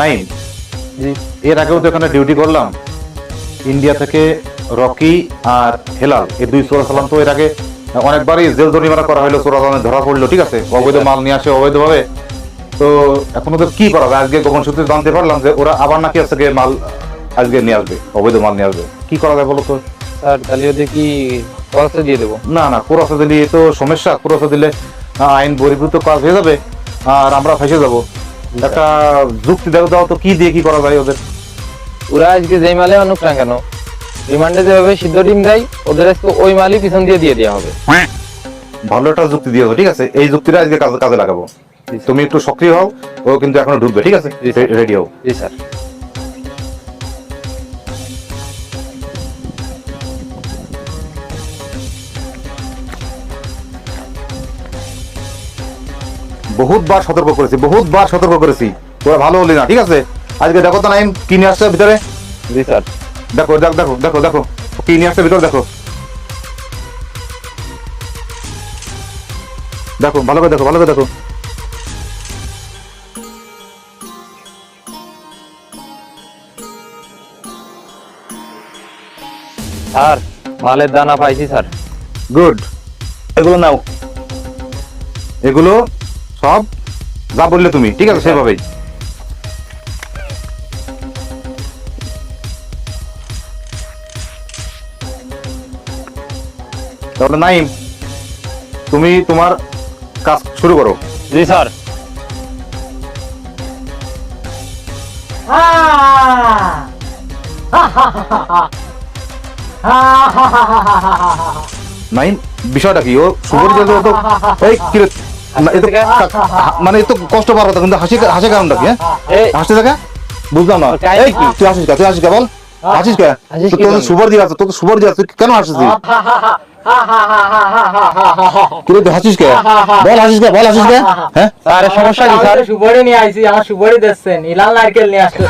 নাইম এর আগেও তো এখানে ডিউটি করলাম। ইন্ডিয়া থেকে রকি আর হেলাল এই দুই চোরা সালাম তো এর আগে অনেকবারই জেল জরিমানা করা হলো চোরা সালামে ধরা পড়ল ঠিক আছে? অবৈধ মাল নিয়ে আসে অবৈধভাবে। তো এখন ওদের কি করা যায়? আজকে গোপন সূত্রে জানতে পারলাম যে ওরা আবার নাকি আজকে মাল আজকে নিয়ে আসবে অবৈধ মাল নিয়ে আসবে। কি করা যায় বলো তো? স্যার তাহলে ওদের কি দিয়ে দেবো? না না কুরাসা দিলে তো সমস্যা কুরাসা দিলে আইন বহির্ভূত কাজ হয়ে যাবে আর আমরা ফেসে যাব। একটা যুক্তি দেখো দাও তো কি দিয়ে কি করা যায় ওদের? ওরা আজকে যেই মালে আনুক না কেন রিমান্ডে যেভাবে সিদ্ধ ডিম দেয় ওদের আজকে ওই মালই পিছন দিয়ে দিয়ে দেওয়া হবে। ভালো একটা যুক্তি দিয়েছ ঠিক আছে? এই যুক্তিটা আজকে কাজে কাজে লাগাবো। তুমি একটু সক্রিয় হও ও কিন্তু এখনও ঢুকবে ঠিক আছে? রেডি হও। জি স্যার। বহুতবার সতর্ক করেছি বহুতবার সতর্ক করেছি। তোরা ভালো হলি না ঠিক আছে? আজকে দেখো তো নাইম কি নিয়ে আসছে ভিতরে? জি স্যার। দেখো দেখো দেখো দেখো দেখো কি নিয়ে আসছে ভিতরে দেখো। দেখো ভালো করে দেখো ভালো করে দেখো। স্যার মালের দানা পাইছি স্যার। গুড এগুলো নাও। এগুলো সব যা বললে তুমি ঠিক আছে সেভাবেই তাহলে নাইম তুমি তোমার কাজ শুরু করো। জি স্যার। নাইম বিষয়টা কি? ও সুপরি যে তো এই কি রে? না, এ তো কা- মানে এ তো কষ্ট পাওয়ার কথা কিন্তু হাসি হাসি কারণটা কি হ্যাঁ হাসতে থাকে বুঝলাম না কাহিনী এই কি? তুই হাসিস কে তুই হাসিস কে বল হাসিস কে তোর? সুপার দিয়ে আছে তোর সুপার দিয়ে তুই কেন হাসিস কি রে তুই হাসিস কে বল হাসিস কে বল হাসিস কে হ্যাঁ স্যার সমস্যা কি স্যার আমার সুপারি নিয়ে আইছি আমার সুপারি দিচ্ছেন ইলাল নারকেল নিয়ে আসলে